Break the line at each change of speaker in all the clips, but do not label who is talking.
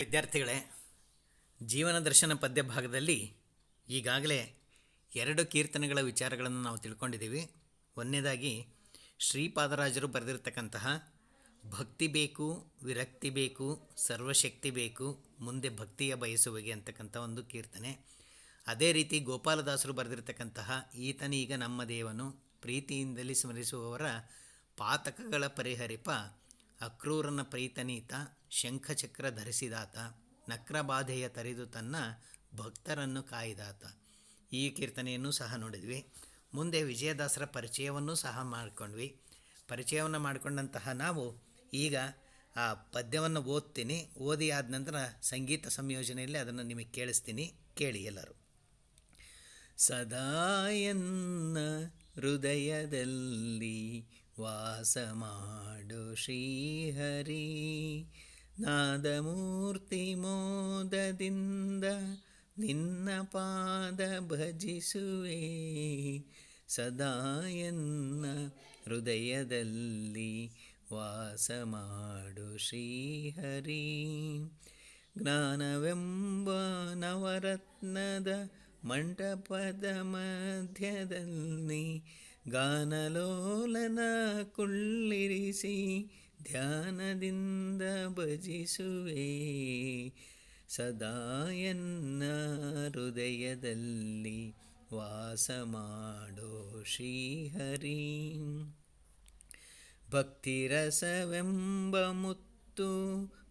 ವಿದ್ಯಾರ್ಥಿಗಳೇ, ಜೀವನ ದರ್ಶನ ಪದ್ಯ ಭಾಗದಲ್ಲಿ ಈಗಾಗಲೇ ಎರಡು ಕೀರ್ತನೆಗಳ ವಿಚಾರಗಳನ್ನು ನಾವು ತಿಳ್ಕೊಂಡಿದ್ದೀವಿ. ಒಂದನೇದಾಗಿ, ಶ್ರೀಪಾದರಾಜರು ಬರೆದಿರ್ತಕ್ಕಂತಹ, ಭಕ್ತಿ ಬೇಕು, ವಿರಕ್ತಿ ಬೇಕು, ಸರ್ವಶಕ್ತಿ ಬೇಕು, ಮುಂದೆ ಭಕ್ತಿಯ ಬಯಸುವಿಗೆ ಅಂತಕ್ಕಂಥ ಒಂದು ಕೀರ್ತನೆ. ಅದೇ ರೀತಿ ಗೋಪಾಲದಾಸರು ಬರೆದಿರ್ತಕ್ಕಂತಹ ಈತನೀಗ ನಮ್ಮ ದೇವನು, ಪ್ರೀತಿಯಿಂದಲೇ ಸ್ಮರಿಸುವವರ ಪಾತಕಗಳ ಪರಿಹರಿಪ ಅಕ್ರೂರನ ಪ್ರೀತನೀತ ಶಂಖಚಕ್ರ ಧರಿಸಿದಾತ, ನಕ್ರಬಾಧೆಯ ತರಿದು ತನ್ನ ಭಕ್ತರನ್ನು ಕಾಯ್ದಾತ. ಈ ಕೀರ್ತನೆಯನ್ನು ಸಹ ನೋಡಿದ್ವಿ. ಮುಂದೆ ವಿಜಯದಾಸರ ಪರಿಚಯವನ್ನು ಸಹ ಮಾಡಿಕೊಂಡ್ವಿ. ಪರಿಚಯವನ್ನು ಮಾಡಿಕೊಂಡಂತಹ ನಾವು ಈಗ ಆ ಪದ್ಯವನ್ನು ಓದ್ತೀನಿ. ಓದಿ ಆದ ನಂತರ ಸಂಗೀತ ಸಂಯೋಜನೆಯಲ್ಲಿ ಅದನ್ನು ನಿಮಗೆ ಕೇಳಿಸ್ತೀನಿ. ಕೇಳಿ ಎಲ್ಲರೂ. ಸದಾ ಎನ್ನ ಹೃದಯದಲ್ಲಿ ವಾಸ ಮಾಡು ಶ್ರೀಹರಿ ನಾದಮೂರ್ತಿ ಮೋದದಿಂದ ನಿನ್ನ ಪಾದ ಭಜಿಸುವೆ. ಸದಾಯನ್ನ ಹೃದಯದಲ್ಲಿ ವಾಸ ಮಾಡು ಶ್ರೀಹರಿ. ಜ್ಞಾನವೆಂಬ ನವರತ್ನದ ಮಂಟಪದ ಮಧ್ಯದಲ್ಲಿ ಗಾನಲೋಲನ ಕುಳ್ಳಿರಿಸಿ ಧ್ಯಾನದಿಂದ ಭಜಿಸುವೆ. ಸದಾಯನ್ನ ಹೃದಯದಲ್ಲಿ ವಾಸ ಮಾಡೋ ಶ್ರೀಹರಿ. ಭಕ್ತಿರಸವೆಂಬ ಮುತ್ತು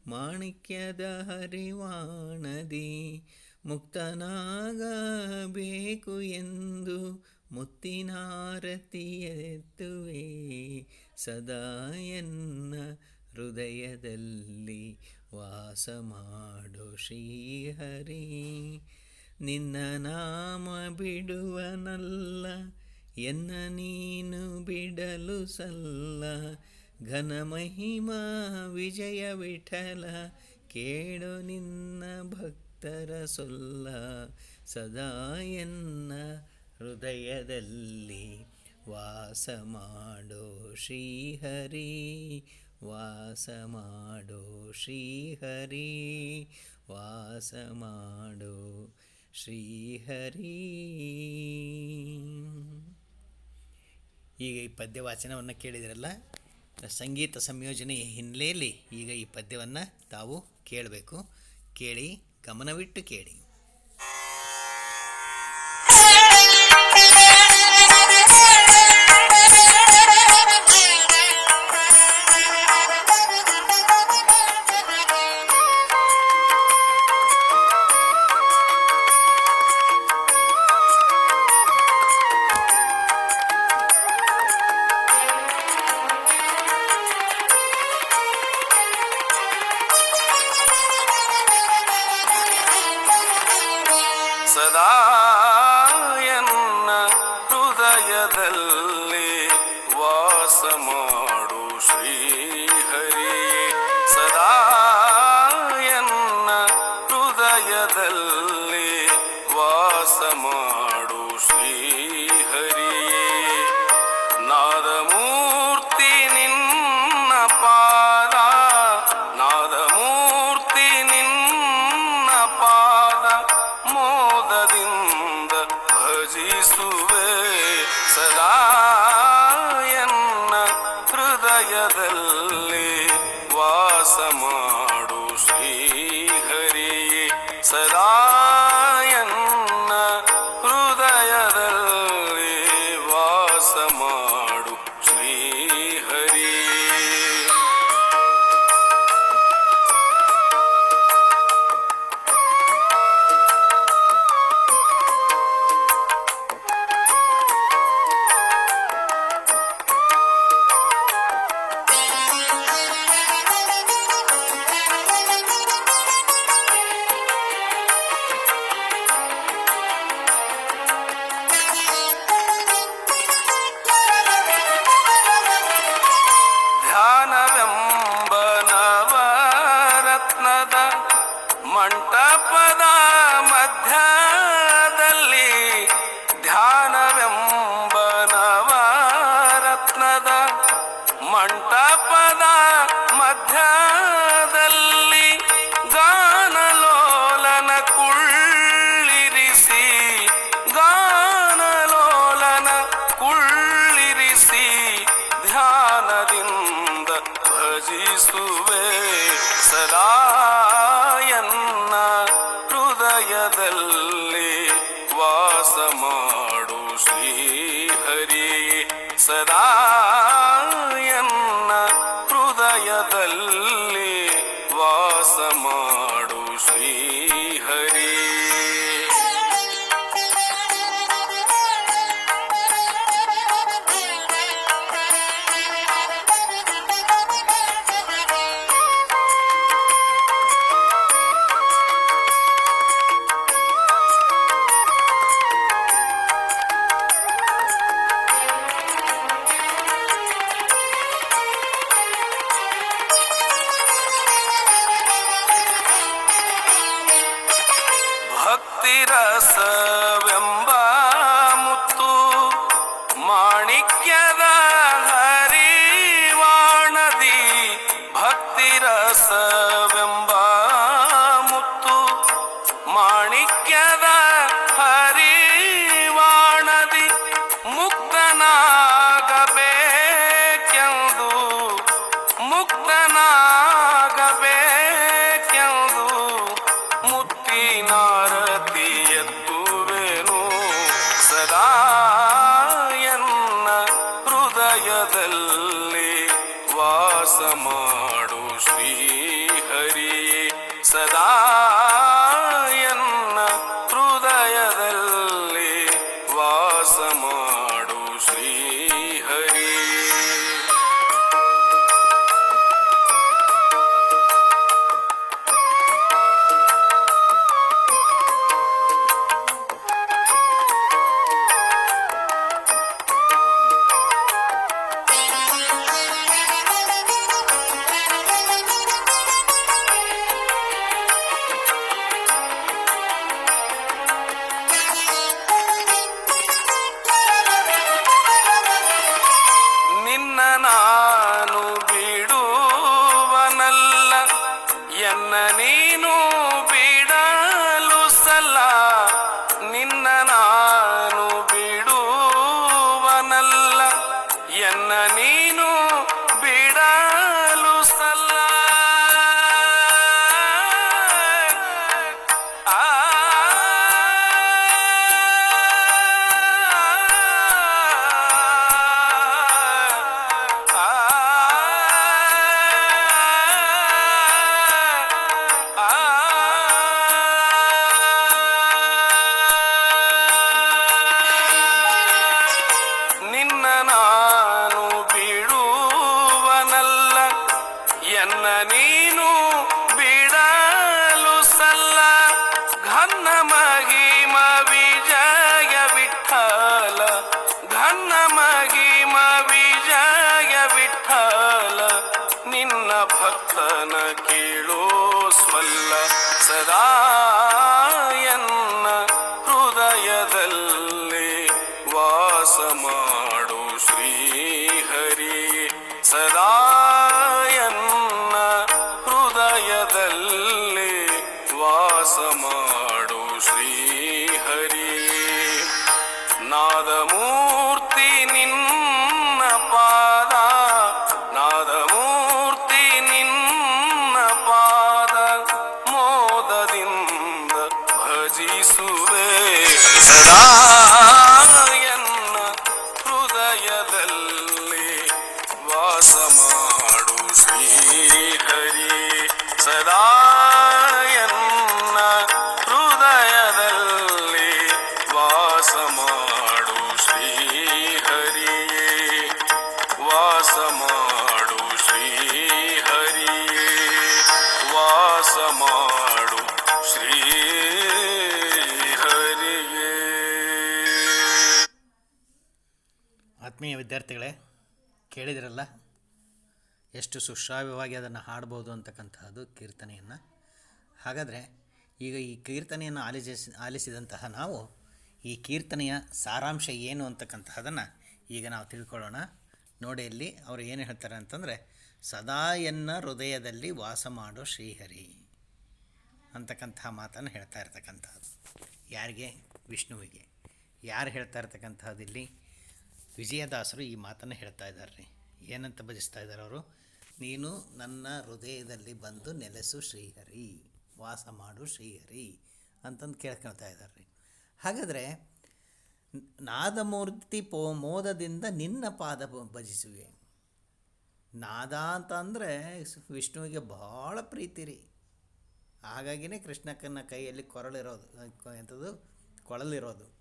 ಮಾಣಿಕ್ಯದ ಹರಿವಾಣದಿ ಮುಕ್ತನಾಗಬೇಕು ಎಂದು ಮುತ್ತಿನಾರತಿ ಸದಾ ಎನ್ನ ಹೃದಯದಲ್ಲಿ ವಾಸ ಮಾಡು ಶ್ರೀಹರಿ. ನಿನ್ನ ನಾಮ ಬಿಡುವನಲ್ಲ, ಎನ್ನ ನೀನು ಬಿಡಲು ಸಲ್ಲ. ಘನ ಮಹಿಮಾ ವಿಜಯ ವಿಠಲ, ಕೇಳು ನಿನ್ನ ಭಕ್ತರ ಸೊಲ್ಲ. ಸದಾಯನ್ನ ಹೃದಯದಲ್ಲಿ ವಾಸ ಮಾಡೋ ಶ್ರೀಹರಿ ವಾಸ ಮಾಡೋ ಶ್ರೀಹರಿ ವಾಸ ಮಾಡೋ ಶ್ರೀಹರಿ. ಈಗ ಈ ಪದ್ಯ ವಾಚನವನ್ನು ಕೇಳಿದಿರಲ್ಲ? ಸಂಗೀತ ಸಂಯೋಜನೆಯ ಹಿನ್ನೆಲೆಯಲ್ಲಿ ಈಗ ಈ ಪದ್ಯವನ್ನು ತಾವು ಕೇಳಬೇಕು. ಕೇಳಿ, ಗಮನವಿಟ್ಟು ಕೇಳಿ.
ವಾಸ ಮಾಡು ಶ್ರೀಹರಿ Jesus. ಹೃದಯದಲ್ಲಿ ನೀನು ಸದಾ
ವಿದ್ಯಾರ್ಥಿಗಳೇ, ಕೇಳಿದಿರಲ್ಲ? ಎಷ್ಟು ಸುಶ್ರಾವ್ಯವಾಗಿ ಅದನ್ನು ಹಾಡ್ಬೋದು ಅಂತಕ್ಕಂತಹದ್ದು ಕೀರ್ತನೆಯನ್ನು. ಹಾಗಾದರೆ ಈಗ ಈ ಕೀರ್ತನೆಯನ್ನು ಆಲಿಸಿ, ಆಲಿಸಿದಂತಹ ನಾವು ಈ ಕೀರ್ತನೆಯ ಸಾರಾಂಶ ಏನು ಅಂತಕ್ಕಂತಹದನ್ನು ಈಗ ನಾವು ತಿಳ್ಕೊಳ್ಳೋಣ. ನೋಡಿ ಇಲ್ಲಿ ಅವರು ಏನು ಹೇಳ್ತಾರೆ ಅಂತಂದರೆ, ಸದಾ ಎನ್ನ ಹೃದಯದಲ್ಲಿ ವಾಸ ಮಾಡೋ ಶ್ರೀಹರಿ ಅಂತಕ್ಕಂತಹ ಮಾತನ್ನು ಹೇಳ್ತಾ ಇರ್ತಕ್ಕಂಥದ್ದು ಯಾರಿಗೆ? ವಿಷ್ಣುವಿಗೆ. ಯಾರು ಹೇಳ್ತಾ ಇರ್ತಕ್ಕಂಥದ್ದು ಇಲ್ಲಿ? ವಿಜಯದಾಸರು ಈ ಮಾತನ್ನು ಹೇಳ್ತಾ ಇದ್ದಾರೆ ರೀ ಏನಂತ ಭಜಿಸ್ತಾ ಇದ್ದಾರೆ ಅವರು? ನೀನು ನನ್ನ ಹೃದಯದಲ್ಲಿ ಬಂದು ನೆಲೆಸು ಶ್ರೀಹರಿ, ವಾಸ ಮಾಡು ಶ್ರೀಹರಿ ಅಂತಂದು ಕೇಳ್ಕೊಳ್ತಾ ಇದ್ದಾರೆ ರೀ ಹಾಗಾದರೆ ನಾದಮೂರ್ತಿ ಪೋ ಮೋದದಿಂದ ನಿನ್ನ ಪಾದ ಭಜಿಸುವೆ. ನಾದ ಅಂತ ಅಂದರೆ ವಿಷ್ಣುವಿಗೆ ಭಾಳ ಪ್ರೀತಿ ರೀ. ಹಾಗಾಗಿನೇ ಕೃಷ್ಣಕ್ಕನ ಕೈಯಲ್ಲಿ ಕೊರಳಿರೋದು ಎಂಥದ್ದು ಕೊಳಲಿರೋದು.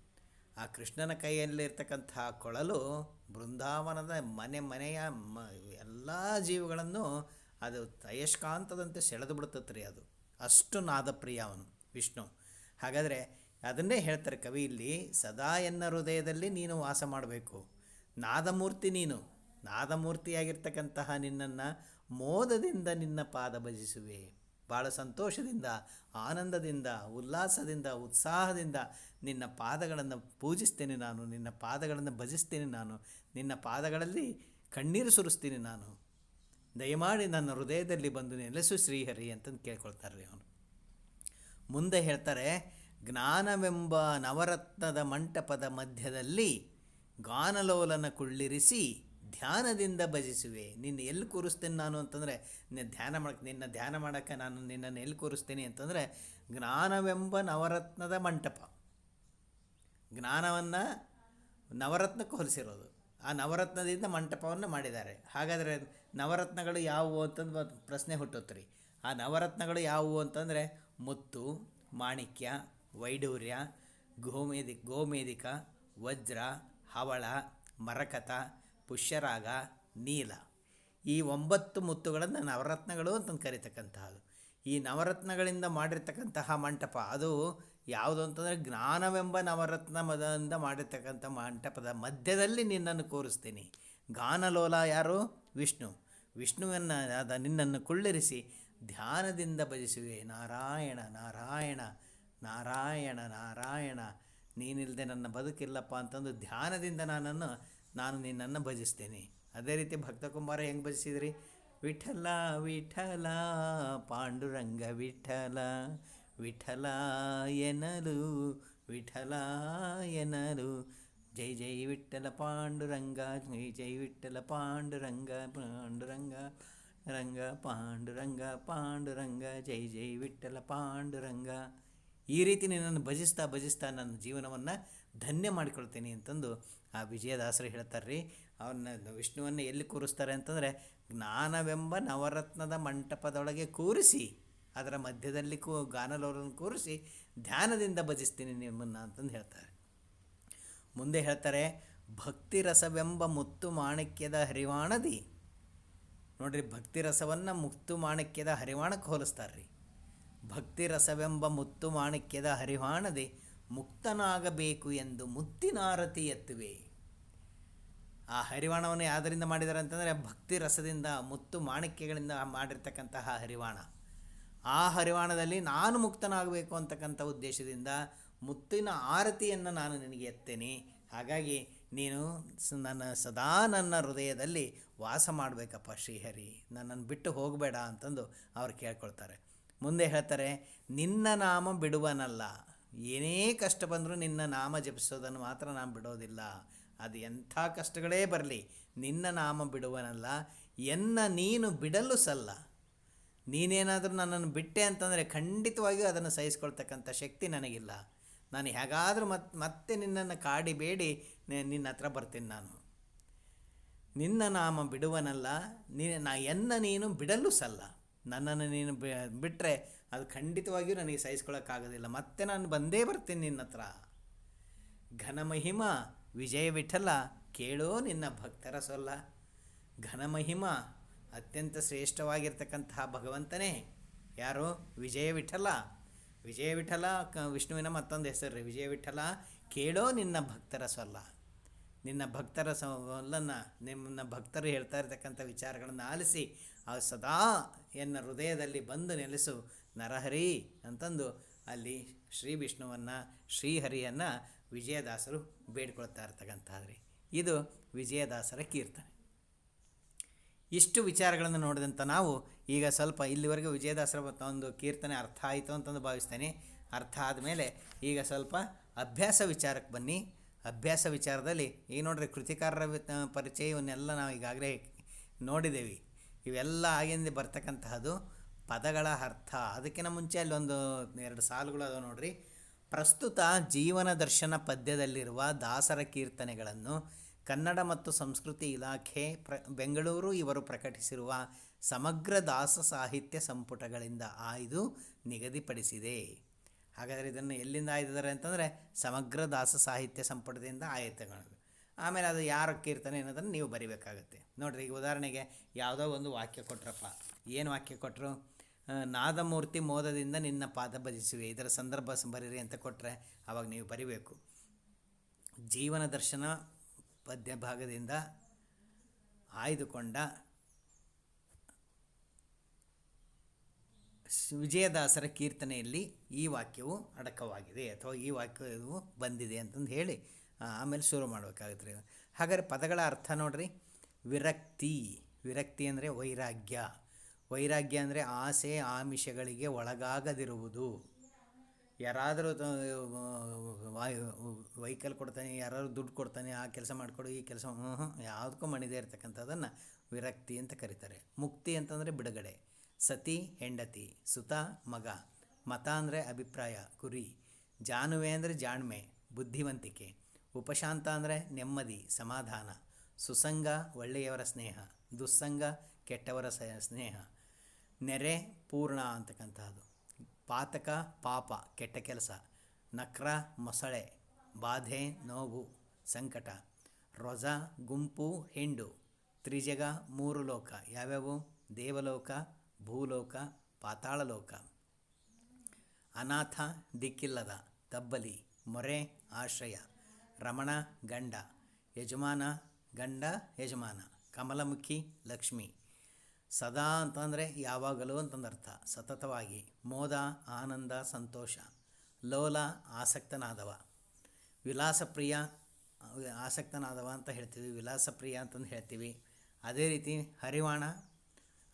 ಆ ಕೃಷ್ಣನ ಕೈಯಲ್ಲಿರ್ತಕ್ಕಂಥ ಕೊಳಲು ಬೃಂದಾವನದ ಮನೆ ಮನೆಯ ಮ, ಎಲ್ಲ ಜೀವಗಳನ್ನು ಅದು ಅಯಸ್ಕಾಂತದಂತೆ ಸೆಳೆದು ಬಿಡ್ತತ್ ರೀ ಅದು. ಅಷ್ಟು ನಾದಪ್ರಿಯ ಅವನು ವಿಷ್ಣು. ಹಾಗಾದರೆ ಅದನ್ನೇ ಹೇಳ್ತಾರೆ ಕವಿ ಇಲ್ಲಿ, ಸದಾ ಎನ್ನ ಹೃದಯದಲ್ಲಿ ನೀನು ವಾಸ ಮಾಡಬೇಕು. ನಾದಮೂರ್ತಿ ನೀನು. ನಾದಮೂರ್ತಿಯಾಗಿರ್ತಕ್ಕಂತಹ ನಿನ್ನನ್ನು ಮೋದದಿಂದ ನಿನ್ನ ಪಾದ ಭಜಿಸುವೆ. ಭಾಳ ಸಂತೋಷದಿಂದ, ಆನಂದದಿಂದ, ಉಲ್ಲಾಸದಿಂದ, ಉತ್ಸಾಹದಿಂದ ನಿನ್ನ ಪಾದಗಳನ್ನು ಪೂಜಿಸ್ತೇನೆ ನಾನು, ನಿನ್ನ ಪಾದಗಳನ್ನು ಭಜಿಸ್ತೇನೆ ನಾನು, ನಿನ್ನ ಪಾದಗಳಲ್ಲಿ ಕಣ್ಣೀರು ಸುರಿಸ್ತೀನಿ ನಾನು. ದಯಮಾಡಿ ನನ್ನ ಹೃದಯದಲ್ಲಿ ಬಂದು ನೆಲೆಸು ಶ್ರೀಹರಿ ಅಂತಂದು ಕೇಳ್ಕೊಳ್ತಾರೆ ಅವನು. ಮುಂದೆ ಹೇಳ್ತಾರೆ, ಜ್ಞಾನವೆಂಬ ನವರತ್ನದ ಮಂಟಪದ ಮಧ್ಯದಲ್ಲಿ ಗಾನಲೋಲನ ಕುಳ್ಳಿರಿಸಿ ಧ್ಯಾನದಿಂದ ಭಜಿಸುವೆ. ನಿನ್ನ ಎಲ್ಲಿ ಕೂರಿಸ್ತೇನೆ ನಾನು ಅಂತಂದರೆ, ನಿನ್ನ ಧ್ಯಾನ ಮಾಡಕ್ಕೆ ನಿನ್ನ ಧ್ಯಾನ ಮಾಡೋಕ್ಕೆ ನಾನು ನಿನ್ನನ್ನು ಎಲ್ಲಿ ಕೂರಿಸ್ತೇನೆ ಅಂತಂದರೆ, ಜ್ಞಾನವೆಂಬ ನವರತ್ನದ ಮಂಟಪ. ಜ್ಞಾನವನ್ನು ನವರತ್ನಕ್ಕೆ ಹೋಲಿಸಿರೋದು. ಆ ನವರತ್ನದಿಂದ ಮಂಟಪವನ್ನು ಮಾಡಿದ್ದಾರೆ. ಹಾಗಾದರೆ ನವರತ್ನಗಳು ಯಾವುವು ಅಂತಂದು ಪ್ರಶ್ನೆ ಹುಟ್ಟುತ್ತೆ ರೀ ಆ ನವರತ್ನಗಳು ಯಾವುವು ಅಂತಂದರೆ, ಮುತ್ತು, ಮಾಣಿಕ್ಯ, ವೈಡೂರ್ಯ, ಗೋಮೇದಿ, ಗೋಮೇದಿಕ, ವಜ್ರ, ಹವಳ, ಮರಕತ ಪುಷ್ಯರಾಗ ನೀಲ. ಈ ಒಂಬತ್ತು ಮುತ್ತುಗಳನ್ನು ನವರತ್ನಗಳು ಅಂತಂದು ಕರಿತಕ್ಕಂತಹದ್ದು. ಈ ನವರತ್ನಗಳಿಂದ ಮಾಡಿರ್ತಕ್ಕಂತಹ ಮಂಟಪ, ಅದು ಯಾವುದು ಅಂತಂದರೆ ಜ್ಞಾನವೆಂಬ ನವರತ್ನ ಮದದಿಂದ ಮಾಡಿರ್ತಕ್ಕಂಥ ಮಂಟಪದ ಮಧ್ಯದಲ್ಲಿ ನಿನ್ನನ್ನು ಕೂರಿಸ್ತೀನಿ. ಗಾನಲೋಲ ಯಾರು? ವಿಷ್ಣು. ವಿಷ್ಣುವನ್ನು ಅದ ನಿನ್ನನ್ನು ಕುಳ್ಳಿರಿಸಿ, ಧ್ಯಾನದಿಂದ ಭಜಿಸುವೆ. ನಾರಾಯಣ ನಾರಾಯಣ ನಾರಾಯಣ ನಾರಾಯಣ. ನೀನಿಲ್ಲದೆ ನನ್ನ ಬದುಕಿಲ್ಲಪ್ಪ ಅಂತಂದು ಧ್ಯಾನದಿಂದ ನಾನನ್ನು ನಾನು ನಿನ್ನನ್ನು ಭಜಿಸ್ತೇನೆ. ಅದೇ ರೀತಿ ಭಕ್ತ ಕುಮಾರ ಹೆಂಗೆ ಭಜಿಸಿದ್ರಿ? ವಿಠಲ ವಿಠಲ, ಪಾಂಡುರಂಗ ವಿಠಲ ವಿಠಲ ಎನಲು ವಿಠಲ ಎನಲು. ಜೈ ಜೈ ವಿಠಲ ಪಾಂಡುರಂಗ, ಜೈ ಜೈ ವಿಠಲ ಪಾಂಡುರಂಗ ಪಾಂಡುರಂಗ, ರಂಗ, ಪಾಂಡುರಂಗ ಪಾಂಡುರಂಗ. ಜೈ ಜೈ ವಿಠಲ ಪಾಂಡುರಂಗ. ಈ ರೀತಿ ನಿನ್ನನ್ನು ಭಜಿಸ್ತಾ ಭಜಿಸ್ತಾ ನನ್ನ ಜೀವನವನ್ನು ಧನ್ಯ ಮಾಡಿಕೊಳ್ತೇನೆ ಅಂತಂದು ಆ ವಿಜಯದಾಸರು ಹೇಳ್ತಾರೆ ರೀ ಅವನ್ನ ವಿಷ್ಣುವನ್ನು ಎಲ್ಲಿ ಕೂರಿಸ್ತಾರೆ ಅಂತಂದರೆ, ಜ್ಞಾನವೆಂಬ ನವರತ್ನದ ಮಂಟಪದೊಳಗೆ ಕೂರಿಸಿ, ಅದರ ಮಧ್ಯದಲ್ಲಿ ಕೂ, ಗಾನಲೋರನ್ನು ಕೂರಿಸಿ ಧ್ಯಾನದಿಂದ ಭಜಿಸ್ತೀನಿ ನಿಮ್ಮನ್ನು ಅಂತಂದು ಹೇಳ್ತಾರೆ. ಮುಂದೆ ಹೇಳ್ತಾರೆ ಭಕ್ತಿ ರಸವೆಂಬ ಮುತ್ತು ಮಾಣಿಕ್ಯದ ಹರಿವಾಣದಿ. ನೋಡ್ರಿ ಭಕ್ತಿ ರಸವನ್ನು ಮುತ್ತು ಮಾಣಿಕ್ಯದ ಹರಿವಾಣಕ್ಕೆ ಹೋಲಿಸ್ತಾರೆ ರೀ ಭಕ್ತಿ ರಸವೆಂಬ ಮುತ್ತು ಮಾಣಿಕ್ಯದ ಹರಿವಾಣದಿ ಮುಕ್ತನಾಗಬೇಕು ಎಂದು ಮುತ್ತಿನಾರತಿ ಎತ್ತುವೆ. ಆ ಹರಿವಾಣವನ್ನು ಯಾವುದರಿಂದ ಮಾಡಿದ್ದಾರೆ ಅಂತಂದರೆ ಭಕ್ತಿ ರಸದಿಂದ, ಮುತ್ತು ಮಾಣಿಕ್ಯಗಳಿಂದ ಮಾಡಿರ್ತಕ್ಕಂತಹ ಹರಿವಾಣ. ಆ ಹರಿವಾಣದಲ್ಲಿ ನಾನು ಮುಕ್ತನಾಗಬೇಕು ಅಂತಕ್ಕಂಥ ಉದ್ದೇಶದಿಂದ ಮುತ್ತಿನ ಆರತಿಯನ್ನು ನಾನು ನಿನಗೆ ಎತ್ತೇನೆ. ಹಾಗಾಗಿ ನೀನು ನನ್ನ ಸದಾ ನನ್ನ ಹೃದಯದಲ್ಲಿ ವಾಸ ಮಾಡಬೇಕಪ್ಪ ಶ್ರೀಹರಿ. ನನ್ನನ್ನು ಬಿಟ್ಟು ಹೋಗಬೇಡ ಅಂತಂದು ಅವ್ರು ಕೇಳ್ಕೊಳ್ತಾರೆ. ಮುಂದೆ ಹೇಳ್ತಾರೆ, ನಿನ್ನ ನಾಮ ಬಿಡುವನಲ್ಲ. ಏನೇ ಕಷ್ಟ ಬಂದರೂ ನಿನ್ನ ನಾಮ ಜಪಿಸೋದನ್ನು ಮಾತ್ರ ನಾನು ಬಿಡೋದಿಲ್ಲ. ಅದು ಎಂಥ ಕಷ್ಟಗಳೇ ಬರಲಿ. ನಿನ್ನ ನಾಮ ಬಿಡುವನಲ್ಲ, ಎನ್ನ ನೀನು ಬಿಡಲು ಸಲ್ಲ. ನೀನೇನಾದರೂ ನನ್ನನ್ನು ಬಿಟ್ಟೆ ಅಂತಂದರೆ ಖಂಡಿತವಾಗಿಯೂ ಅದನ್ನು ಸಹಿಸ್ಕೊಳ್ತಕ್ಕಂಥ ಶಕ್ತಿ ನನಗಿಲ್ಲ. ನಾನು ಹೇಗಾದರೂ ಮತ್ತೆ ಮತ್ತೆ ನಿನ್ನನ್ನು ಕಾಡಿಬೇಡಿ ನಿನ್ನ ಹತ್ರ ಬರ್ತೀನಿ ನಾನು. ನಿನ್ನ ನಾಮ ಬಿಡುವನಲ್ಲ, ನೀ, ನಾ ಎನ್ನ ನೀನು ಬಿಡಲು ಸಲ್ಲ. ನನ್ನನ್ನು ನೀನು ಬಿಟ್ಟರೆ ಅದು ಖಂಡಿತವಾಗಿಯೂ ನನಗೆ ಸಹಿಸ್ಕೊಳ್ಳೋಕ್ಕಾಗೋದಿಲ್ಲ ಮತ್ತೆ ನಾನು ಬಂದೇ ಬರ್ತೀನಿ ನಿನ್ನ ಹತ್ರ. ಘನಮಹಿಮ ವಿಜಯ ವಿಠಲ, ಕೇಳೋ ನಿನ್ನ ಭಕ್ತರ ಸೊಲ್ಲ. ಘನಮಹಿಮ ಅತ್ಯಂತ ಶ್ರೇಷ್ಠವಾಗಿರ್ತಕ್ಕಂತಹ ಭಗವಂತನೇ. ಯಾರು? ವಿಜಯ ವಿಠಲ. ವಿಜಯ ವಿಠಲ ಕ ವಿಷ್ಣುವಿನ ಮತ್ತೊಂದು ಹೆಸರು. ರೀ ವಿಜಯ ವಿಠಲ, ಕೇಳೋ ನಿನ್ನ ಭಕ್ತರ ಸೊಲ್ಲ. ನಿನ್ನ ಭಕ್ತರ ಸೊಲ್ಲನ್ನು ನಿಮ್ಮನ್ನ ಭಕ್ತರು ಹೇಳ್ತಾ ಇರ್ತಕ್ಕಂಥ ವಿಚಾರಗಳನ್ನು ಆಲಿಸಿ, ಆ ಸದಾ ಎನ್ನ ಹೃದಯದಲ್ಲಿ ಬಂದು ನೆಲೆಸು. ನರಹರಿ ಅಂತಂದು ಅಲ್ಲಿ ಶ್ರೀ ವಿಷ್ಣುವನ್ನು, ಶ್ರೀಹರಿಯನ್ನು ವಿಜಯದಾಸರು ಬೇಡ್ಕೊಳ್ತಾ ಇರ್ತಕ್ಕಂಥದ್ರಿ. ಇದು ವಿಜಯದಾಸರ ಕೀರ್ತನೆ. ಇಷ್ಟು ವಿಚಾರಗಳನ್ನು ನೋಡಿದಂಥ ನಾವು ಈಗ ಸ್ವಲ್ಪ ಇಲ್ಲಿವರೆಗೂ ವಿಜಯದಾಸರ ಒಂದು ಕೀರ್ತನೆ ಅರ್ಥ ಆಯಿತು ಅಂತಂದು ಭಾವಿಸ್ತೇನೆ. ಅರ್ಥ ಆದಮೇಲೆ ಈಗ ಸ್ವಲ್ಪ ಅಭ್ಯಾಸ ವಿಚಾರಕ್ಕೆ ಬನ್ನಿ. ಅಭ್ಯಾಸ ವಿಚಾರದಲ್ಲಿ ಈಗ ನೋಡ್ರಿ ಕೃತಿಕಾರರ ಪರಿಚಯವನ್ನೆಲ್ಲ ನಾವು ಈಗಾಗಲೇ ನೋಡಿದ್ದೇವೆ ಇವೆಲ್ಲ ಆಗಿಂದ ಬರ್ತಕ್ಕಂತಹದ್ದು ಪದಗಳ ಅರ್ಥ. ಅದಕ್ಕಿಂತ ಮುಂಚೆ ಅಲ್ಲೊಂದು ಎರಡು ಸಾಲುಗಳು ಅದಾವೆ ನೋಡ್ರಿ. ಪ್ರಸ್ತುತ ಜೀವನ ದರ್ಶನ ಪದ್ಯದಲ್ಲಿರುವ ದಾಸರ ಕೀರ್ತನೆಗಳನ್ನು ಕನ್ನಡ ಮತ್ತು ಸಂಸ್ಕೃತಿ ಇಲಾಖೆ ಪ್ರ, ಬೆಂಗಳೂರು ಇವರು ಪ್ರಕಟಿಸಿರುವ ಸಮಗ್ರ ದಾಸ ಸಾಹಿತ್ಯ ಸಂಪುಟಗಳಿಂದ ಆಯ್ದು ನಿಗದಿಪಡಿಸಿದೆ. ಹಾಗಾದರೆ ಇದನ್ನು ಎಲ್ಲಿಂದ ಆಯ್ದಿದ್ದಾರೆ ಅಂತಂದರೆ ಸಮಗ್ರ ದಾಸ ಸಾಹಿತ್ಯ ಸಂಪುಟದಿಂದ ಆಯ್ತಗಳು ಆಮೇಲೆ ಅದು ಯಾರ ಕೀರ್ತನೆ ಅನ್ನೋದನ್ನು ನೀವು ಬರಿಬೇಕಾಗುತ್ತೆ. ನೋಡಿರಿ, ಈಗ ಉದಾಹರಣೆಗೆ ಯಾವುದೋ ಒಂದು ವಾಕ್ಯ ಕೊಟ್ರಪ್ಪ. ಏನು ವಾಕ್ಯ ಕೊಟ್ಟರು ನಾದಮೂರ್ತಿ ಮೋದದಿಂದ ನಿನ್ನ ಪಾದ ಭಜಿಸುವೆ. ಇದರ ಸಂದರ್ಭ ಬರೀರಿ ಅಂತ ಕೊಟ್ಟರೆ ಆವಾಗ ನೀವು ಬರಿಬೇಕು. ಜೀವನ ದರ್ಶನ ಪದ್ಯ ಭಾಗದಿಂದ ಆಯ್ದುಕೊಂಡ ವಿಜಯದಾಸರ ಕೀರ್ತನೆಯಲ್ಲಿ ಈ ವಾಕ್ಯವು ಅಡಕವಾಗಿದೆ ಅಥವಾ ಈ ವಾಕ್ಯವು ಬಂದಿದೆ ಅಂತಂದು ಹೇಳಿ ಆಮೇಲೆ ಶುರು ಮಾಡಬೇಕಾಗುತ್ತೆ. ಹಾಗಾದ್ರೆ ಪದಗಳ ಅರ್ಥ ನೋಡ್ರಿ. ವಿರಕ್ತಿ. ವಿರಕ್ತಿ ಅಂದರೆ ವೈರಾಗ್ಯ. ವೈರಾಗ್ಯ ಅಂದರೆ ಆಸೆ ಆಮಿಷಗಳಿಗೆ ಒಳಗಾಗದಿರುವುದು. ಯಾರಾದರೂ ವೈಕಲ್ ಕೊಡ್ತಾನೆ, ಯಾರಾದರೂ ದುಡ್ಡು ಕೊಡ್ತಾನೆ, ಆ ಕೆಲಸ ಮಾಡಿಕೊಡು, ಈ ಕೆಲಸ ಯಾವುದಕ್ಕೂ ಮಣಿದೇ ಇರ್ತಕ್ಕಂಥದ್ದನ್ನು ವಿರಕ್ತಿ ಅಂತ ಕರೀತಾರೆ. ಮುಕ್ತಿ ಅಂತಂದರೆ ಬಿಡುಗಡೆ. ಸತಿ, ಹೆಂಡತಿ, ಸುತ, ಮಗ. ಮತ ಅಂದರೆ ಅಭಿಪ್ರಾಯ, ಕುರಿ. ಜಾನುವೆ ಅಂದರೆ ಜಾಣ್ಮೆ, ಬುದ್ಧಿವಂತಿಕೆ. ಉಪಶಾಂತ ಅಂದರೆ ನೆಮ್ಮದಿ, ಸಮಾಧಾನ. ಸುಸಂಗ, ಒಳ್ಳೆಯವರ ಸ್ನೇಹ. ದುಸ್ಸಂಗ, ಕೆಟ್ಟವರ ಸ್ನೇಹ. ನೆರೆ ಪೂರ್ಣ ಅಂತಕ್ಕಂಥದ್ದು ಪಾತಕ, ಪಾಪ, ಕೆಟ್ಟ ಕೆಲಸ, ನಕ್ರ, ಮೊಸಳೆ, ಬಾಧೆ, ನೋವು, ಸಂಕಟ, ರೊಜ, ಗುಂಪು, ಹೆಂಡು, ತ್ರಿಜಗ, ಮೂರು ಲೋಕ, ಯಾವ್ಯಾವು? ದೇವಲೋಕ, ಭೂಲೋಕ, ಪಾತಾಳಲೋಕ. ಅನಾಥ, ದಿಕ್ಕಿಲ್ಲದ, ತಬ್ಬಲಿ, ಮೊರೆ, ಆಶ್ರಯ, ರಮಣ, ಗಂಡ, ಯಜಮಾನ ಗಂಡ, ಯಜಮಾನ, ಕಮಲಮುಖಿ, ಲಕ್ಷ್ಮಿ. ಸದಾ ಅಂತಂದರೆ ಯಾವಾಗಲೂ ಅಂತಂದರ್ಥ. ಸತತವಾಗಿ. ಮೋದ, ಆನಂದ, ಸಂತೋಷ. ಲೋಲ, ಆಸಕ್ತನಾದವ. ವಿಲಾಸಪ್ರಿಯ, ಆಸಕ್ತನಾದವ ಅಂತ ಹೇಳ್ತೀವಿ. ವಿಲಾಸಪ್ರಿಯ ಅಂತಂದು ಹೇಳ್ತೀವಿ. ಅದೇ ರೀತಿ ಹರಿವಾಣ,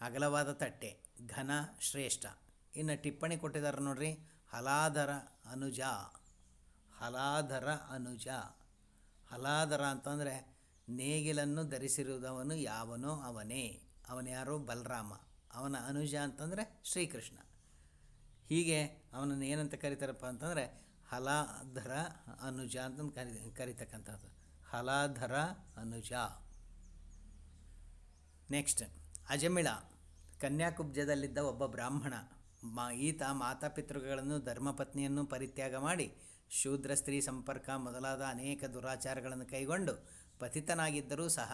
ಅಗಲವಾದ ತಟ್ಟೆ, ಘನ, ಶ್ರೇಷ್ಠ. ಇನ್ನು ಟಿಪ್ಪಣಿ ಕೊಟ್ಟಿದ್ದಾರೆ ನೋಡ್ರಿ. ಹಲಾಧರ ಅನುಜ. ಹಲಾಧರ ಅನುಜ. ಹಲಾಧರ ಅಂತಂದರೆ ನೇಗಿಲನ್ನು ಧರಿಸಿರುವುದವನು ಯಾವನೋ ಅವನೇ. ಅವನ್ಯಾರು ಬಲರಾಮ, ಅವನ ಅನುಜ ಅಂತಂದರೆ ಶ್ರೀಕೃಷ್ಣ. ಹೀಗೆ ಅವನನ್ನು ಏನಂತ ಕರೀತಾರಪ್ಪ ಅಂತಂದರೆ ಹಲಾಧರ ಅನುಜ ಅಂತ ಕರಿ, ಕರಿತಕ್ಕಂಥದ್ದು. ಹಲಾಧರ ಅನುಜ. ನೆಕ್ಸ್ಟ್ ಅಜಮಿಳ. ಕನ್ಯಾಕುಬ್ಜದಲ್ಲಿದ್ದ ಒಬ್ಬ ಬ್ರಾಹ್ಮಣ, ಮಾ, ಈತ ಮಾತಾಪಿತೃಗಳನ್ನು, ಧರ್ಮಪತ್ನಿಯನ್ನು ಪರಿತ್ಯಾಗ ಮಾಡಿ, ಶೂದ್ರ ಸ್ತ್ರೀ ಸಂಪರ್ಕ ಮೊದಲಾದ ಅನೇಕ ದುರಾಚಾರಗಳನ್ನು ಕೈಗೊಂಡು, ಪತಿತನಾಗಿದ್ದರೂ ಸಹ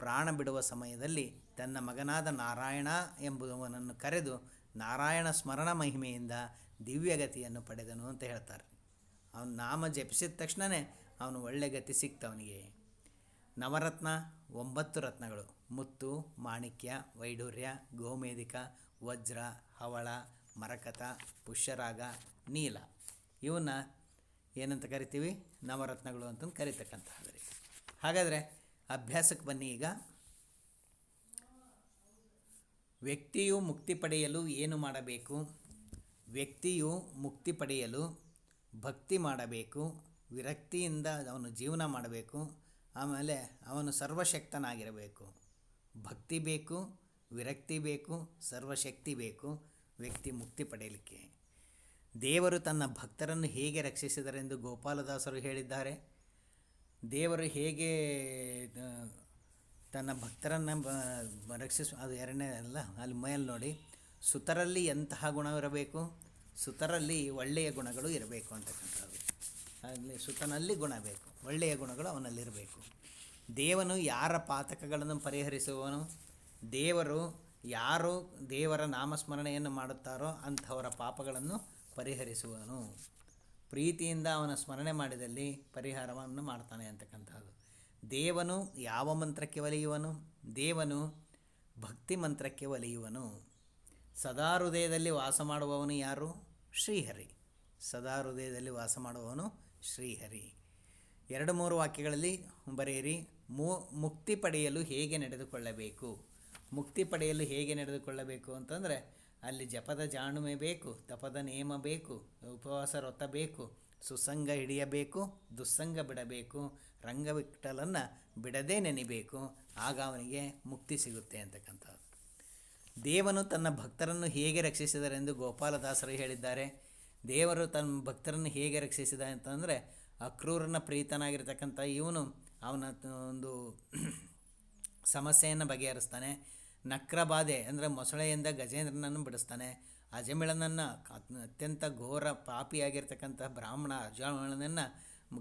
ಪ್ರಾಣ ಬಿಡುವ ಸಮಯದಲ್ಲಿ ತನ್ನ ಮಗನಾದ ನಾರಾಯಣ ಎಂಬುವನನ್ನು ಕರೆದು ನಾರಾಯಣ ಸ್ಮರಣ ಮಹಿಮೆಯಿಂದ ದಿವ್ಯಗತಿಯನ್ನು ಪಡೆದನು ಅಂತ ಹೇಳ್ತಾರೆ. ಅವನು ನಾಮ ಜಪಿಸಿದ ತಕ್ಷಣವೇ ಅವನು ಒಳ್ಳೆ ಗತಿ ಸಿಕ್ತವನಿಗೆ. ನವರತ್ನ, ಒಂಬತ್ತು ರತ್ನಗಳು. ಮುತ್ತು, ಮಾಣಿಕ್ಯ, ವೈಢೂರ್ಯ, ಗೋಮೇಧಿಕ, ವಜ್ರ, ಹವಳ, ಮರಕತ, ಪುಷ್ಯರಾಗ, ನೀಲ. ಇವನ್ನ ಏನಂತ ಕರಿತೀವಿ? ನವರತ್ನಗಳು ಅಂತಂದು ಕರಿತಕ್ಕಂಥದ್ದು ರೀ ಹಾಗಾದರೆ ಅಭ್ಯಾಸಕ್ಕೆ ಬನ್ನಿ ಈಗ. ವ್ಯಕ್ತಿಯು ಮುಕ್ತಿ ಪಡೆಯಲು ಏನು ಮಾಡಬೇಕು? ವ್ಯಕ್ತಿಯು ಮುಕ್ತಿ ಪಡೆಯಲು ಭಕ್ತಿ ಮಾಡಬೇಕು, ವಿರಕ್ತಿಯಿಂದ ಅವನು ಜೀವನ ಮಾಡಬೇಕು, ಆಮೇಲೆ ಅವನು ಸರ್ವಶಕ್ತನಾಗಿರಬೇಕು. ಭಕ್ತಿ ಬೇಕು, ವಿರಕ್ತಿ ಬೇಕು, ಸರ್ವಶಕ್ತಿ ಬೇಕು, ವ್ಯಕ್ತಿ ಮುಕ್ತಿ ಪಡೆಯಲಿಕ್ಕೆ. ದೇವರು ತನ್ನ ಭಕ್ತರನ್ನು ಹೇಗೆ ರಕ್ಷಿಸಿದರೆಂದು ಗೋಪಾಲದಾಸರು ಹೇಳಿದ್ದಾರೆ. ದೇವರು ಹೇಗೆ ತನ್ನ ಭಕ್ತರನ್ನು ರಕ್ಷಿಸ, ಅದು ಎರಡನೇ ಅಲ್ಲ, ಅಲ್ಲಿ ಮೇಲೆ ನೋಡಿ, ಸುತರಲ್ಲಿ ಎಂತಹ ಇರಬೇಕು? ಸುತರಲ್ಲಿ ಒಳ್ಳೆಯ ಗುಣಗಳು ಇರಬೇಕು ಅಂತಕ್ಕಂಥದ್ದು. ಅಲ್ಲಿ ಸುತನಲ್ಲಿ ಗುಣ ಬೇಕು, ಒಳ್ಳೆಯ ಗುಣಗಳು ಅವನಲ್ಲಿರಬೇಕು ದೇವನು ಯಾರ ಪಾತಕಗಳನ್ನು ಪರಿಹರಿಸುವನು ದೇವರು ಯಾರು ದೇವರ ನಾಮಸ್ಮರಣೆಯನ್ನು ಮಾಡುತ್ತಾರೋ ಅಂಥವರ ಪಾಪಗಳನ್ನು ಪರಿಹರಿಸುವನು ಪ್ರೀತಿಯಿಂದ ಅವನ ಸ್ಮರಣೆ ಮಾಡಿದಲ್ಲಿ ಪರಿಹಾರವನ್ನು ಮಾಡ್ತಾನೆ ಅಂತಕ್ಕಂಥದ್ದು ದೇವನು ಯಾವ ಮಂತ್ರಕ್ಕೆ ಒಲಿಯುವನು? ದೇವನು ಭಕ್ತಿ ಮಂತ್ರಕ್ಕೆ ಒಲಿಯುವನು. ಸದಾ ಹೃದಯದಲ್ಲಿ ವಾಸ ಮಾಡುವವನು ಯಾರು? ಶ್ರೀಹರಿ. ಸದಾ ಹೃದಯದಲ್ಲಿ ವಾಸ ಮಾಡುವವನು ಶ್ರೀಹರಿ. ಎರಡು ಮೂರು ವಾಕ್ಯಗಳಲ್ಲಿ ಬರೆಯಿರಿ. ಮು, ಮುಕ್ತಿ ಪಡೆಯಲು ಹೇಗೆ ನಡೆದುಕೊಳ್ಳಬೇಕು? ಮುಕ್ತಿ ಪಡೆಯಲು ಹೇಗೆ ನಡೆದುಕೊಳ್ಳಬೇಕು ಅಂತಂದರೆ ಅಲ್ಲಿ ಜಪದ ಜಾಣುಮೆ ಬೇಕು, ತಪದ ನೇಮ ಬೇಕು, ಉಪವಾಸ ವ್ರತ ಬೇಕು, ಸುಸಂಗ ಹಿಡಿಯಬೇಕು, ದುಸ್ಸಂಗ ಬಿಡಬೇಕು ರಂಗವಿಟ್ಟಲನ್ನು ಬಿಡದೇ ನೆನಿಬೇಕು, ಆಗ ಅವನಿಗೆ ಮುಕ್ತಿ ಸಿಗುತ್ತೆ ಅಂತಕ್ಕಂಥದ್ದು. ದೇವನು ತನ್ನ ಭಕ್ತರನ್ನು ಹೇಗೆ ರಕ್ಷಿಸಿದರೆಂದು ಗೋಪಾಲದಾಸರು ಹೇಳಿದ್ದಾರೆ. ದೇವರು ತನ್ನ ಭಕ್ತರನ್ನು ಹೇಗೆ ರಕ್ಷಿಸಿದ ಅಂತಂದರೆ, ಅಕ್ರೂರನ ಪ್ರೀತನಾಗಿರ್ತಕ್ಕಂಥ ಇವನು ಅವನ ಒಂದು ಸಮಸ್ಯೆಯನ್ನು ಬಗೆಹರಿಸ್ತಾನೆ. ನಕ್ರಬಾಧೆ ಅಂದರೆ ಮೊಸಳೆಯಿಂದ ಗಜೇಂದ್ರನನ್ನು ಬಿಡಿಸ್ತಾನೆ. ಅಜಮಿಳನನ್ನು ಅತ್ಯಂತ ಘೋರ ಪಾಪಿಯಾಗಿರ್ತಕ್ಕಂಥ ಬ್ರಾಹ್ಮಣ ಅಜಮಿಳನನ್ನು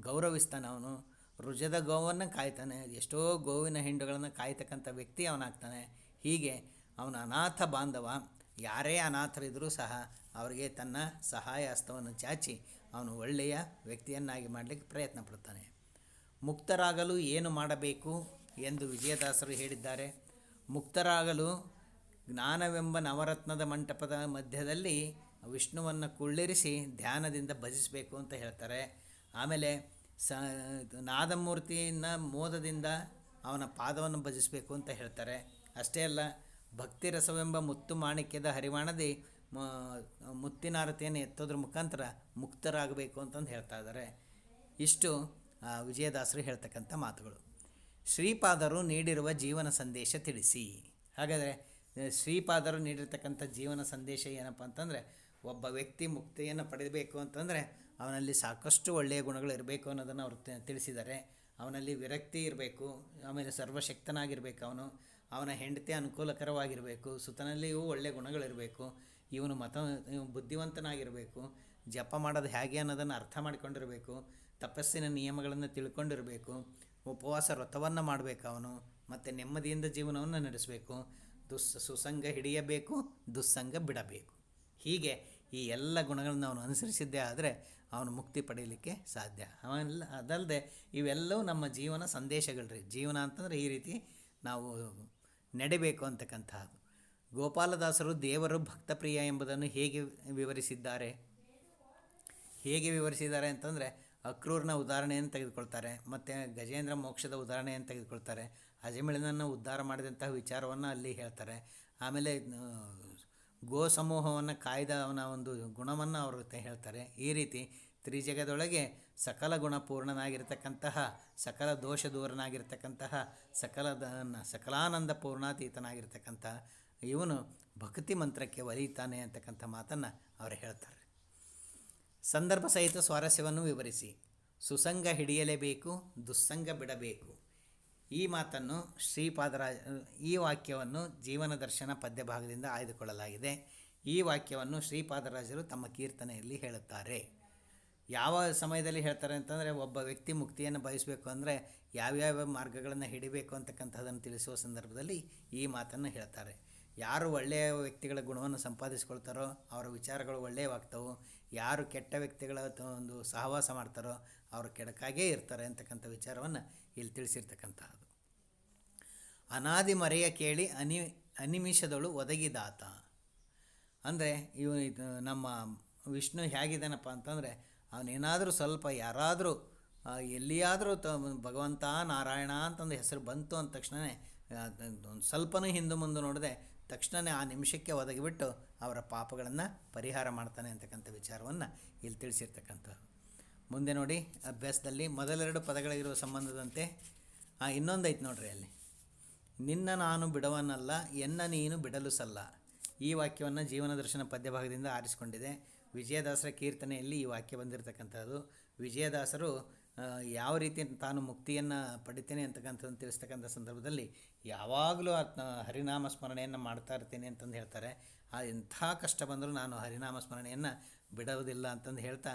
ಗೌರವಿಸ್ತಾನೆ ಅವನು. ರುಜದ ಗೋವನ್ನು ಕಾಯ್ತಾನೆ. ಎಷ್ಟೋ ಗೋವಿನ ಹಿಂಡುಗಳನ್ನು ಕಾಯ್ತಕ್ಕಂಥ ವ್ಯಕ್ತಿ ಅವನಾಗ್ತಾನೆ. ಹೀಗೆ ಅವನ ಅನಾಥ ಬಾಂಧವ ಯಾರೇ ಅನಾಥರಿದ್ದರೂ ಸಹ ಅವರಿಗೆ ತನ್ನ ಸಹಾಯ ಹಸ್ತವನ್ನು ಚಾಚಿ ಅವನು ಒಳ್ಳೆಯ ವ್ಯಕ್ತಿಯನ್ನಾಗಿ ಮಾಡಲಿಕ್ಕೆ ಪ್ರಯತ್ನ ಪಡ್ತಾನೆ ಮುಕ್ತರಾಗಲು ಏನು ಮಾಡಬೇಕು ಎಂದು ವಿಜಯದಾಸರು ಹೇಳಿದ್ದಾರೆ. ಮುಕ್ತರಾಗಲು ಜ್ಞಾನವೆಂಬ ನವರತ್ನದ ಮಂಟಪದ ಮಧ್ಯದಲ್ಲಿ ವಿಷ್ಣುವನ್ನು ಕುಳ್ಳಿರಿಸಿ ಧ್ಯಾನದಿಂದ ಭಜಿಸಬೇಕು ಅಂತ ಹೇಳ್ತಾರೆ. ಆಮೇಲೆ ಸ ನಾದಮೂರ್ತಿಯನ್ನ ಮೋದದಿಂದ ಅವನ ಪಾದವನ್ನು ಭಜಿಸಬೇಕು ಅಂತ ಹೇಳ್ತಾರೆ. ಅಷ್ಟೇ ಅಲ್ಲ ಭಕ್ತಿ ರಸವೆಂಬ ಮುತ್ತು ಮಾಣಿಕ್ಯದ ಹರಿವಾಣದಿ ಮುತ್ತಿನಾರತಿಯನ್ನು ಎತ್ತೋದ್ರ ಮುಖಾಂತರ ಮುಕ್ತರಾಗಬೇಕು ಅಂತಂದು ಹೇಳ್ತಾ ಇದ್ದಾರೆ. ಇಷ್ಟು ವಿಜಯದಾಸರು ಹೇಳ್ತಕ್ಕಂಥ ಮಾತುಗಳು. ಶ್ರೀಪಾದರು ನೀಡಿರುವ ಜೀವನ ಸಂದೇಶ ತಿಳಿಸಿ. ಹಾಗಾದರೆ ಶ್ರೀಪಾದರು ನೀಡಿರ್ತಕ್ಕಂಥ ಜೀವನ ಸಂದೇಶ ಏನಪ್ಪ ಅಂತಂದರೆ, ಒಬ್ಬ ವ್ಯಕ್ತಿ ಮುಕ್ತಿಯನ್ನು ಪಡೆಯಬೇಕು ಅಂತಂದರೆ, ಅವನಲ್ಲಿ ಸಾಕಷ್ಟು ಒಳ್ಳೆಯ ಗುಣಗಳು ಇರಬೇಕು ಅನ್ನೋದನ್ನು ಅವರು ತಿಳಿಸಿದ್ದಾರೆ. ಅವನಲ್ಲಿ ವಿರಕ್ತಿ ಇರಬೇಕು, ಆಮೇಲೆ ಸರ್ವಶಕ್ತನಾಗಿರಬೇಕು ಅವನು, ಅವನ ಹೆಂಡತಿ ಅನುಕೂಲಕರವಾಗಿರಬೇಕು, ಸುತನಲ್ಲಿಯೂ ಒಳ್ಳೆಯ ಗುಣಗಳಿರಬೇಕು, ಇವನು ಮತ ಬುದ್ಧಿವಂತನಾಗಿರಬೇಕು, ಜಪ ಮಾಡೋದು ಹೇಗೆ ಅನ್ನೋದನ್ನು ಅರ್ಥ ಮಾಡಿಕೊಂಡಿರಬೇಕು, ತಪಸ್ಸಿನ ನಿಯಮಗಳನ್ನು ತಿಳ್ಕೊಂಡಿರಬೇಕು ಉಪವಾಸ ವ್ರತವನ್ನು ಮಾಡಬೇಕು ಅವನು, ಮತ್ತು ನೆಮ್ಮದಿಯಿಂದ ಜೀವನವನ್ನು ನಡೆಸಬೇಕು ದುಸ್ ಸುಸಂಗ ಹಿಡಿಯಬೇಕು, ದುಸ್ಸಂಗ ಬಿಡಬೇಕು. ಹೀಗೆ ಈ ಎಲ್ಲ ಗುಣಗಳನ್ನು ಅವನು ಅನುಸರಿಸಿದ್ದೇ ಆದರೆ ಅವನು ಮುಕ್ತಿ ಪಡೆಯಲಿಕ್ಕೆ ಸಾಧ್ಯ. ಅವೆಲ್ಲ ಅದಲ್ಲದೆ ಇವೆಲ್ಲವೂ ನಮ್ಮ ಜೀವನ ಸಂದೇಶಗಳ್ರಿ. ಜೀವನ ಅಂತಂದರೆ ಈ ರೀತಿ ನಾವು ನಡಿಬೇಕು ಅಂತಕ್ಕಂತಹದ್ದು ಗೋಪಾಲದಾಸರು ದೇವರು ಭಕ್ತಪ್ರಿಯ ಎಂಬುದನ್ನು ಹೇಗೆ ವಿವರಿಸಿದ್ದಾರೆ? ಹೇಗೆ ವಿವರಿಸಿದ್ದಾರೆ ಅಂತಂದರೆ ಅಕ್ರೂರ್ನ ಉದಾಹರಣೆಯನ್ನು ತೆಗೆದುಕೊಳ್ತಾರೆ, ಮತ್ತು ಗಜೇಂದ್ರ ಮೋಕ್ಷದ ಉದಾಹರಣೆಯನ್ನು ತೆಗೆದುಕೊಳ್ತಾರೆ, ಅಜಮಿಳನನ್ನು ಉದ್ಧಾರ ಮಾಡಿದಂತಹ ವಿಚಾರವನ್ನು ಅಲ್ಲಿ ಹೇಳ್ತಾರೆ. ಆಮೇಲೆ ಗೋ ಸಮೂಹವನ್ನು ಕಾಯ್ದ ಅವನ ಒಂದು ಗುಣವನ್ನು ಅವರು ಹೇಳ್ತಾರೆ. ಈ ರೀತಿ ತ್ರಿಜಗದೊಳಗೆ ಸಕಲ ಗುಣಪೂರ್ಣನಾಗಿರ್ತಕ್ಕಂತಹ, ಸಕಲ ದೋಷ ದೂರನಾಗಿರ್ತಕ್ಕಂತಹ ಸಕಲ ಸಕಲಾನಂದ ಪೂರ್ಣಾತೀತನಾಗಿರ್ತಕ್ಕಂಥ ಇವನು ಭಕ್ತಿ ಮಂತ್ರಕ್ಕೆ ಒಲಿಯುತ್ತಾನೆ ಅಂತಕ್ಕಂಥ ಮಾತನ್ನು ಅವರು ಹೇಳ್ತಾರೆ. ಸಂದರ್ಭ ಸಹಿತ ಸ್ವಾರಸ್ಯವನ್ನು ವಿವರಿಸಿ. ಸುಸಂಗ ಹಿಡಿಯಲೇಬೇಕು, ದುಸ್ಸಂಗ ಬಿಡಬೇಕು. ಈ ಮಾತನ್ನು ಶ್ರೀಪಾದರಾಜ ಈ ವಾಕ್ಯವನ್ನು ಜೀವನ ದರ್ಶನ ಪದ್ಯಭಾಗದಿಂದ ಆಯ್ದುಕೊಳ್ಳಲಾಗಿದೆ. ಈ ವಾಕ್ಯವನ್ನು ಶ್ರೀಪಾದರಾಜರು ತಮ್ಮ ಕೀರ್ತನೆಯಲ್ಲಿ ಹೇಳುತ್ತಾರೆ. ಯಾವ ಸಮಯದಲ್ಲಿ ಹೇಳ್ತಾರೆ ಅಂತಂದರೆ, ಒಬ್ಬ ವ್ಯಕ್ತಿ ಮುಕ್ತಿಯನ್ನು ಬಯಸಬೇಕು ಅಂದರೆ ಯಾವ್ಯಾವ ಮಾರ್ಗಗಳನ್ನು ಹಿಡಿಬೇಕು ಅಂತಕ್ಕಂಥದ್ದನ್ನು ತಿಳಿಸುವ ಸಂದರ್ಭದಲ್ಲಿ ಈ ಮಾತನ್ನು ಹೇಳ್ತಾರೆ. ಯಾರು ಒಳ್ಳೆಯ ವ್ಯಕ್ತಿಗಳ ಗುಣವನ್ನು ಸಂಪಾದಿಸ್ಕೊಳ್ತಾರೋ ಅವರ ವಿಚಾರಗಳು ಒಳ್ಳೆಯವಾಗ್ತವೆ. ಯಾರು ಕೆಟ್ಟ ವ್ಯಕ್ತಿಗಳ ಒಂದು ಸಹವಾಸ ಮಾಡ್ತಾರೋ ಅವರು ಕೆಡಕಾಗೇ ಇರ್ತಾರೆ ಅಂತಕ್ಕಂಥ ವಿಚಾರವನ್ನು ಇಲ್ಲಿ ತಿಳಿಸಿರ್ತಕ್ಕಂಥದ್ದು ಅನಾದಿ ಮರೆಯ ಕೇಳಿ ಅನಿ, ಅನಿಮಿಷದಳು ಒದಗಿದಾತ. ಅಂದರೆ ಇವ ಇದು ನಮ್ಮ ವಿಷ್ಣು ಹೇಗಿದ್ದಾನಪ್ಪ ಅಂತಂದರೆ ಅವನೇನಾದರೂ ಸ್ವಲ್ಪ ಯಾರಾದರೂ ಎಲ್ಲಿಯಾದರೂ ತ, ಭಗವಂತ ನಾರಾಯಣ ಅಂತಂದು ಹೆಸರು ಬಂತು ಅಂದ ತಕ್ಷಣವೇ ಒಂದು ಸ್ವಲ್ಪನೂ ಹಿಂದೆ ಮುಂದೆ ನೋಡದೆ ತಕ್ಷಣವೇ ಆ ನಿಮಿಷಕ್ಕೆ ಒದಗಿಬಿಟ್ಟು ಅವರ ಪಾಪಗಳನ್ನು ಪರಿಹಾರ ಮಾಡ್ತಾನೆ ಅಂತಕ್ಕಂಥ ವಿಚಾರವನ್ನು ಇಲ್ಲಿ ತಿಳಿಸಿರ್ತಕ್ಕಂಥ ಮುಂದೆ ನೋಡಿ, ಅಭ್ಯಾಸದಲ್ಲಿ ಮೊದಲೆರಡು ಪದಗಳಿರುವ ಸಂಬಂಧದಂತೆ, ಆ, ಇನ್ನೊಂದೈತೆ ನೋಡ್ರಿ ಅಲ್ಲಿ. ನಿನ್ನ ನಾನು ಬಿಡವನಲ್ಲ, ಎನ್ನ ನೀನು ಬಿಡಲು ಸಲ್ಲ. ಈ ವಾಕ್ಯವನ್ನು ಜೀವನ ದರ್ಶನ ಪದ್ಯಭಾಗದಿಂದ ಆರಿಸಿಕೊಂಡಿದೆ. ವಿಜಯದಾಸರ ಕೀರ್ತನೆಯಲ್ಲಿ ಈ ವಾಕ್ಯ ಬಂದಿರತಕ್ಕಂಥದ್ದು. ವಿಜಯದಾಸರು ಯಾವ ರೀತಿ ತಾನು ಮುಕ್ತಿಯನ್ನು ಪಡಿತೇನೆ ಅಂತಕ್ಕಂಥದ್ದನ್ನು ತಿಳಿಸ್ತಕ್ಕಂಥ ಸಂದರ್ಭದಲ್ಲಿ ಯಾವಾಗಲೂ ಹರಿನಾಮ ಸ್ಮರಣೆಯನ್ನು ಮಾಡ್ತಾ ಇರ್ತೇನೆ ಅಂತಂದು ಹೇಳ್ತಾರೆ. ಆ, ಎಂಥ ಕಷ್ಟ ಬಂದರೂ ನಾನು ಹರಿನಾಮ ಸ್ಮರಣೆಯನ್ನು ಬಿಡೋದಿಲ್ಲ ಅಂತಂದು ಹೇಳ್ತಾ,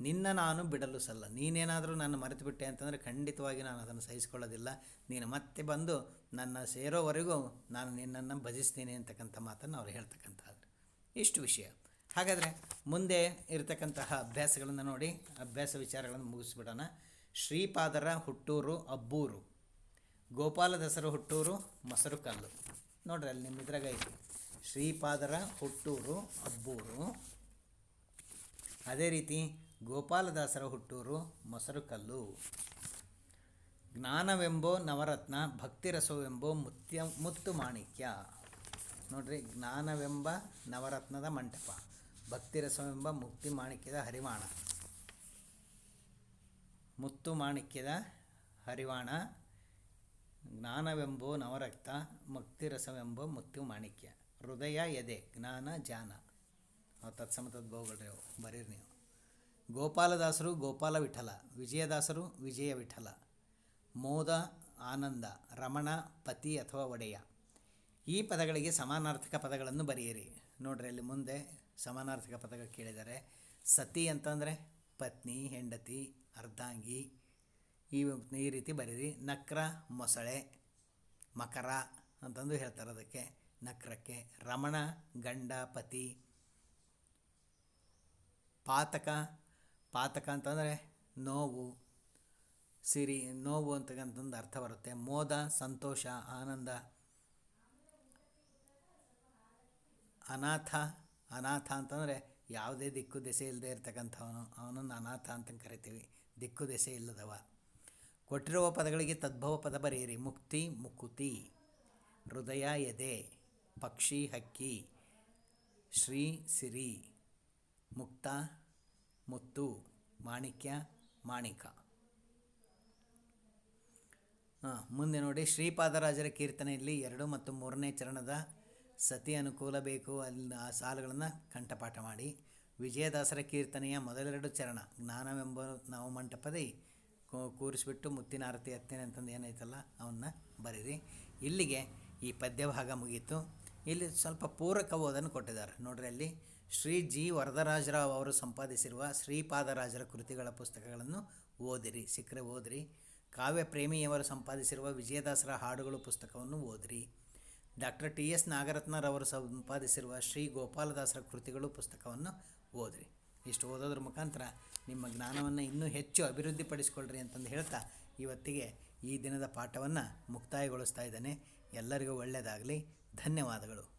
ನಿನ್ನ ನಾನು ಬಿಡಲು ಸಲ್ಲ, ನೀನೇನಾದರೂ ನಾನು ಮರೆತು ಬಿಟ್ಟೆ ಅಂತಂದರೆ ಖಂಡಿತವಾಗಿ ನಾನು ಅದನ್ನು ಸಹಿಸಿಕೊಳ್ಳೋದಿಲ್ಲ. ನೀನು ಮತ್ತೆ ಬಂದು ನನ್ನ ಸೇರೋವರೆಗೂ ನಾನು ನಿನ್ನನ್ನು ಭಜಿಸ್ತೀನಿ ಅಂತಕ್ಕಂಥ ಮಾತನ್ನು ಅವ್ರು ಹೇಳ್ತಕ್ಕಂಥದ್ದು ಇಷ್ಟು ವಿಷಯ. ಹಾಗಾದರೆ ಮುಂದೆ ಇರತಕ್ಕಂತಹ ಅಭ್ಯಾಸಗಳನ್ನು ನೋಡಿ, ಅಭ್ಯಾಸ ವಿಚಾರಗಳನ್ನು ಮುಗಿಸ್ಬಿಡೋಣ. ಶ್ರೀಪಾದರ ಹುಟ್ಟೂರು ಅಬ್ಬೂರು ಗೋಪಾಲದಾಸರ ಹುಟ್ಟೂರು ಮೊಸರು ಕಲ್ಲು ನೋಡ್ರಿ ಅಲ್ಲಿ ನಿಮ್ಮ ಇದ್ರಾಗ ಐತಿ. ಶ್ರೀಪಾದರ ಹುಟ್ಟೂರು ಅಬ್ಬೂರು. ಅದೇ ರೀತಿ ಗೋಪಾಲದಾಸರ ಹುಟ್ಟೂರು ಮೊಸರು ಕಲ್ಲು ಜ್ಞಾನವೆಂಬೋ ನವರತ್ನ, ಭಕ್ತಿರಸವೆಂಬೋ ಮುತ್ಯ, ಮುತ್ತು ಮಾಣಿಕ್ಯ. ನೋಡ್ರಿ, ಜ್ಞಾನವೆಂಬ ನವರತ್ನದ ಮಂಟಪ, ಭಕ್ತಿರಸವೆಂಬ ಮುಕ್ತಿ ಮಾಣಿಕ್ಯದ ಹರಿವಾಣ. ಮುತ್ತು ಮಾಣಿಕ್ಯದ ಹರಿವಾಣ, ಜ್ಞಾನವೆಂಬೋ ನವರಕ್ತ, ಮುಕ್ತಿರಸವೆಂಬೋ ಮುತ್ತು ಮಾಣಿಕ್ಯ ಹೃದಯ ಎದೆ, ಜ್ಞಾನ ಜಾನ ನಾವು ತತ್ಸಮ ಬರೀರಿ ನೀವು. ಗೋಪಾಲದಾಸರು ಗೋಪಾಲ ವಿಠಲ, ವಿಜಯದಾಸರು ವಿಜಯ ವಿಠಲ. ಮೋದ, ಆನಂದ, ರಮಣ, ಪತಿ ಅಥವಾ ಒಡೆಯ. ಈ ಪದಗಳಿಗೆ ಸಮಾನಾರ್ಥಕ ಪದಗಳನ್ನು ಬರೆಯಿರಿ. ನೋಡ್ರಿ ಅಲ್ಲಿ ಮುಂದೆ ಸಮಾನಾರ್ಥಕ ಪದಗಳು ಕೇಳಿದ್ದಾರೆ ಸತಿ ಅಂತಂದರೆ ಪತ್ನಿ, ಹೆಂಡತಿ ಅರ್ಧಾಂಗಿ. ಈ ಈ ರೀತಿ ಬರೀರಿ ನಕ್ರ, ಮೊಸಳೆ, ಮಕರ ಅಂತಂದು ಹೇಳ್ತಾರೆ ಅದಕ್ಕೆ. ನಕ್ರಕ್ಕೆ. ರಮಣ, ಗಂಡ, ಪತಿ. ಪಾತಕ. ಪಾತಕ ಅಂತಂದರೆ ನೋವು, ಸಿರಿ, ನೋವು ಅಂತಕ್ಕಂಥದ್ದು ಅರ್ಥ ಬರುತ್ತೆ. ಮೋದ, ಸಂತೋಷ, ಆನಂದ. ಅನಾಥ. ಅನಾಥ ಅಂತಂದರೆ ಯಾವುದೇ ದಿಕ್ಕು, ದೆಸೆ ಇಲ್ಲದೆ ಇರ್ತಕ್ಕಂಥವನು. ಅವನನ್ನು ಅನಾಥ ಅಂತ ಕರಿತೀವಿ. ದಿಕ್ಕು ದೆಸೆ ಇಲ್ಲದವ. ಕೊಟ್ಟಿರುವ ಪದಗಳಿಗೆ ತದ್ಭವ ಪದ ಬರೆಯಿರಿ. ಮುಕ್ತಿ, ಮುಕುತಿ, ಹೃದಯ, ಎದೆ, ಪಕ್ಷಿ, ಹಕ್ಕಿ, ಶ್ರೀ, ಸಿರಿ, ಮುಕ್ತ, ಮುತ್ತು, ಮಾಣಿಕ್ಯ, ಮಾಣಿಕ. ಹಾಂ, ಮುಂದೆ ನೋಡಿ. ಶ್ರೀಪಾದರಾಜರ ಕೀರ್ತನೆಯಲ್ಲಿ ಎರಡು ಮತ್ತು ಮೂರನೇ ಚರಣದ ಸತಿ ಅನುಕೂಲ ಬೇಕು. ಅಲ್ಲಿ ಆ ಸಾಲುಗಳನ್ನು ಕಂಠಪಾಠ ಮಾಡಿ. ವಿಜಯದಾಸರ ಕೀರ್ತನೆಯ ಮೊದಲೆರಡು ಚರಣ, ಜ್ಞಾನವೆಂಬ ನಾವು ಮಂಟಪದಿ ಕೂರಿಸ್ಬಿಟ್ಟು ಮುತ್ತಿನ ಆರತಿ ಹತ್ತೇನೆ ಅಂತಂದು ಏನೈತಲ್ಲ ಅವನ್ನ ಬರೀರಿ. ಇಲ್ಲಿಗೆ ಈ ಪದ್ಯ ಭಾಗ ಮುಗೀತು. ಇಲ್ಲಿ ಸ್ವಲ್ಪ ಪೂರಕ ಓದನ್ನು ಕೊಟ್ಟಿದ್ದಾರೆ. ನೋಡ್ರಿ ಅಲ್ಲಿ ಶ್ರೀ ಜಿ. ವರದರಾಜರಾವ್ ಅವರು ಸಂಪಾದಿಸಿರುವ ಶ್ರೀಪಾದರಾಜರ ಕೃತಿಗಳ ಪುಸ್ತಕಗಳನ್ನು ಓದಿರಿ, ಸಿಕ್ಕರೆ ಓದಿರಿ. ಕಾವ್ಯ ಪ್ರೇಮಿಯವರು ಸಂಪಾದಿಸಿರುವ ವಿಜಯದಾಸರ ಹಾಡುಗಳು ಪುಸ್ತಕವನ್ನು ಓದಿರಿ. ಡಾಕ್ಟರ್ ಟಿ ಎಸ್ ನಾಗರತ್ನರವರು ಸಂಪಾದಿಸಿರುವ ಶ್ರೀ ಗೋಪಾಲದಾಸರ ಕೃತಿಗಳು ಪುಸ್ತಕವನ್ನು ಓದಿರಿ. ಇಷ್ಟು ಓದೋದ್ರ ಮುಖಾಂತರ ನಿಮ್ಮ ಜ್ಞಾನವನ್ನು ಇನ್ನೂ ಹೆಚ್ಚು ಅಭಿವೃದ್ಧಿಪಡಿಸ್ಕೊಳ್ರಿ ಅಂತಂದು ಹೇಳ್ತಾ ಇವತ್ತಿಗೆ ಈ ದಿನದ ಪಾಠವನ್ನು ಮುಕ್ತಾಯಗೊಳಿಸ್ತಾ ಇದ್ದೇನೆ. ಎಲ್ಲರಿಗೂ ಒಳ್ಳೆಯದಾಗಲಿ ಧನ್ಯವಾದಗಳು.